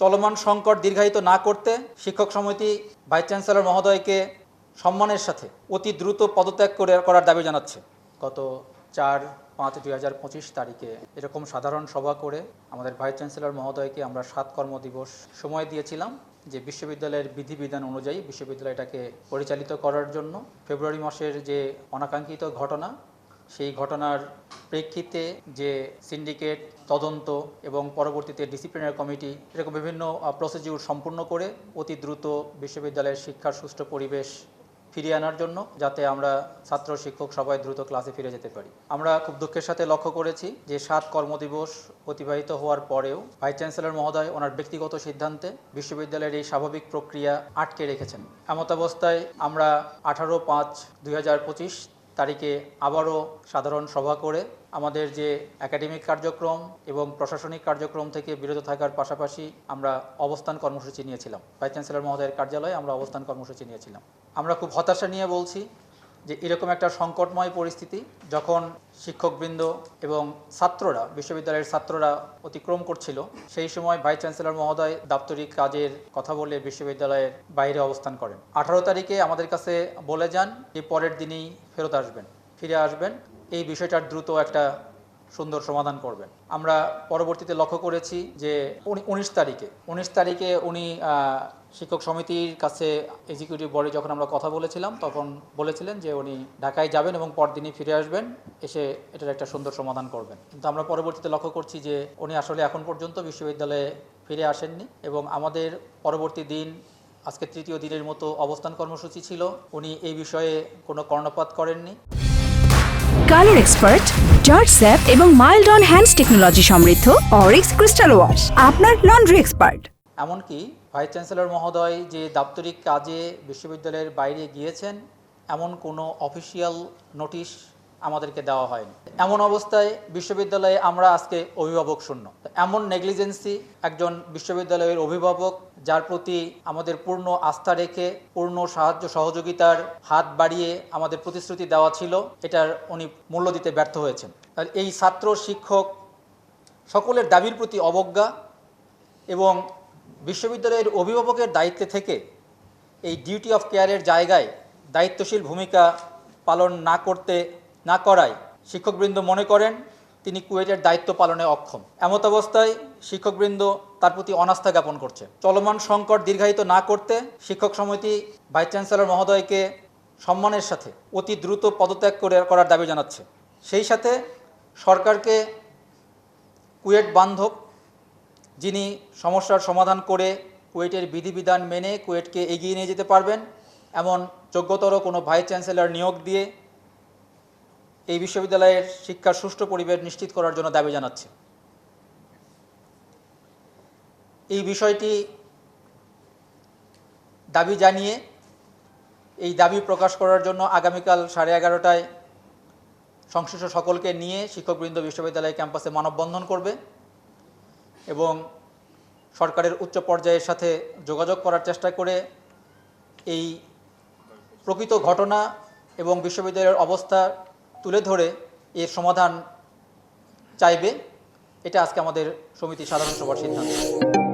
চলমান সংকট দীর্ঘায়িত না করতে শিক্ষক সমিতি ভাইস চ্যান্সেলর মহোদয়কে সম্মানের সাথে অতি দ্রুত পদত্যাগ করে করার দাবি জানাচ্ছে। গত চার পাঁচ দুই হাজার পঁচিশ তারিখে এরকম সাধারণ সভা করে আমাদের ভাইস চ্যান্সেলর মহোদয়কে আমরা সাত কর্মদিবস সময় দিয়েছিলাম যে বিশ্ববিদ্যালয়ের বিধিবিধান অনুযায়ী বিশ্ববিদ্যালয়টাকে পরিচালিত করার জন্য। ফেব্রুয়ারি মাসের যে অনাকাঙ্ক্ষিত ঘটনা সেই ঘটনার প্রেক্ষিতে যে সিন্ডিকেট, তদন্ত এবং পরবর্তীতে ডিসিপ্লিনারি কমিটি এরকম বিভিন্ন প্রসিডিউর সম্পূর্ণ করে অতি দ্রুত বিশ্ববিদ্যালয়ের শিক্ষার সুষ্ঠু পরিবেশ ফিরিয়ে আনার জন্য যাতে আমরা ছাত্র, শিক্ষক সবাই দ্রুত ক্লাসে ফিরে যেতে পারি। আমরা খুব দুঃখের সাথে লক্ষ্য করেছি যে সাত কর্মদিবস অতিবাহিত হওয়ার পরেও ভাইস চ্যান্সেলর মহোদয় ওনার ব্যক্তিগত সিদ্ধান্তে বিশ্ববিদ্যালয়ের এই স্বাভাবিক প্রক্রিয়া আটকে রেখেছেন। এমত অবস্থায় আমরা আঠারো পাঁচ দুই তারিখে আবারও সাধারণ সভা করে আমাদের যে একাডেমিক কার্যক্রম এবং প্রশাসনিক কার্যক্রম থেকে বিরত থাকার পাশাপাশি আমরা অবস্থান কর্মসূচি নিয়েছিলাম। ভাইস চ্যান্সেলর মহোদয়ের কার্যালয়ে আমরা অবস্থান কর্মসূচি নিয়েছিলাম। আমরা খুব হতাশা নিয়ে বলছি যে এরকম একটা সংকটময় পরিস্থিতি যখন শিক্ষকবৃন্দ এবং ছাত্ররা, বিশ্ববিদ্যালয়ের ছাত্ররা অতিক্রম করছিল, সেই সময় ভাইস চ্যান্সেলর মহোদয় দাপ্তরিক কাজের কথা বলে বিশ্ববিদ্যালয়ের বাইরে অবস্থান করেন। আঠারো তারিখে আমাদের কাছে বলে যান যে পরের দিনই ফেরত আসবেন, ফিরে আসবেন। এই বিষয়টার দ্রুত একটা সুন্দর সমাধান করবেন। আমরা পরবর্তীতে লক্ষ্য করেছি যে উনিশ তারিখে উনিশ তারিখে উনি শিক্ষক সমিতির কাছে এক্সিকিউটিভ বডি যখন আমরা কথা বলেছিলাম, তখন বলেছিলেন যে উনি ঢাকায় যাবেন এবং পরদিনই ফিরে আসবেন, এসে এটার একটা সুন্দর সমাধান করবেন। কিন্তু আমরা পরবর্তীতে লক্ষ্য করছি যে উনি আসলে এখন পর্যন্ত বিশ্ববিদ্যালয়ে ফিরে আসেননি এবং আমাদের পরবর্তী দিন, আজকে তৃতীয় দিনের মতো অবস্থান কর্মসূচি ছিল, উনি এই বিষয়ে কোনো কর্ণপাত করেননি। কালার এক্সপার্ট জর্জ স্যাপ এবং মাইল্ড অন হ্যান্ডস টেকনোলজি সমৃদ্ধ অরিক্স ক্রিস্টাল ওয়াশ, আপনার লন্ড্রি এক্সপার্ট। এমনকি ভাইস চ্যান্সেলর মহোদয় যে দাপ্তরিক কাজে বিশ্ববিদ্যালয়ের বাইরে গিয়েছেন, এমন কোনো অফিসিয়াল নোটিশ আমাদেরকে দেওয়া হয়নি। এমন অবস্থায় বিশ্ববিদ্যালয়ে আমরা আজকে অভিভাবক শূন্য। এমন নেগলিজেন্সি একজন বিশ্ববিদ্যালয়ের অভিভাবক যার প্রতি আমাদের পূর্ণ আস্থা রেখে, পূর্ণ সাহায্য সহযোগিতার হাত বাড়িয়ে আমাদের প্রতিশ্রুতি দেওয়া ছিল, এটার উনি মূল্য দিতে ব্যর্থ হয়েছেন। এই ছাত্র, শিক্ষক সকলের দাবির প্রতি অবজ্ঞা এবং বিশ্ববিদ্যালয়ের অভিভাবকের দায়িত্বে থেকে এই ডিউটি অফ কেয়ারের জায়গায় দায়িত্বশীল ভূমিকা পালন না করতে না করায় শিক্ষকবৃন্দ মনে করেন তিনি কুয়েটের দায়িত্ব পালনে অক্ষম। এমত অবস্থায় শিক্ষকবৃন্দ তার প্রতি অনাস্থা জ্ঞাপন করছে। চলমান সংকট দীর্ঘায়িত না করতে শিক্ষক সমিতি ভাইস চ্যান্সেলর মহোদয়কে সম্মানের সাথে অতি দ্রুত পদত্যাগ করে করার দাবি জানাচ্ছে। সেই সাথে সরকারকে কুয়েট বান্ধব, যিনি সমস্যার সমাধান করে কুয়েটের বিধিবিধান মেনে কুয়েটকে এগিয়ে নিয়ে যেতে পারবেন, এমন যোগ্যতর কোনো ভাইস চ্যান্সেলর নিয়োগ দিয়ে এই বিশ্ববিদ্যালয়ের শিক্ষার সুষ্ঠু পরিবেশ নিশ্চিত করার জন্য দাবি জানাচ্ছে। এই বিষয়টি দাবি জানিয়ে, এই দাবি প্রকাশ করার জন্য আগামীকাল সাড়ে এগারোটায় সংশ্লিষ্ট সকলকে নিয়ে শিক্ষকবৃন্দ বিশ্ববিদ্যালয় ক্যাম্পাসে মানববন্ধন করবে এবং সরকারের উচ্চ পর্যায়ের সাথে যোগাযোগ করার চেষ্টা করে এই প্রকৃত ঘটনা এবং বিশ্ববিদ্যালয়ের অবস্থা তুলে ধরে এর সমাধান চাইবে এটা আজকে আমাদের সমিতি সাধারণ সভার সিদ্ধান্ত।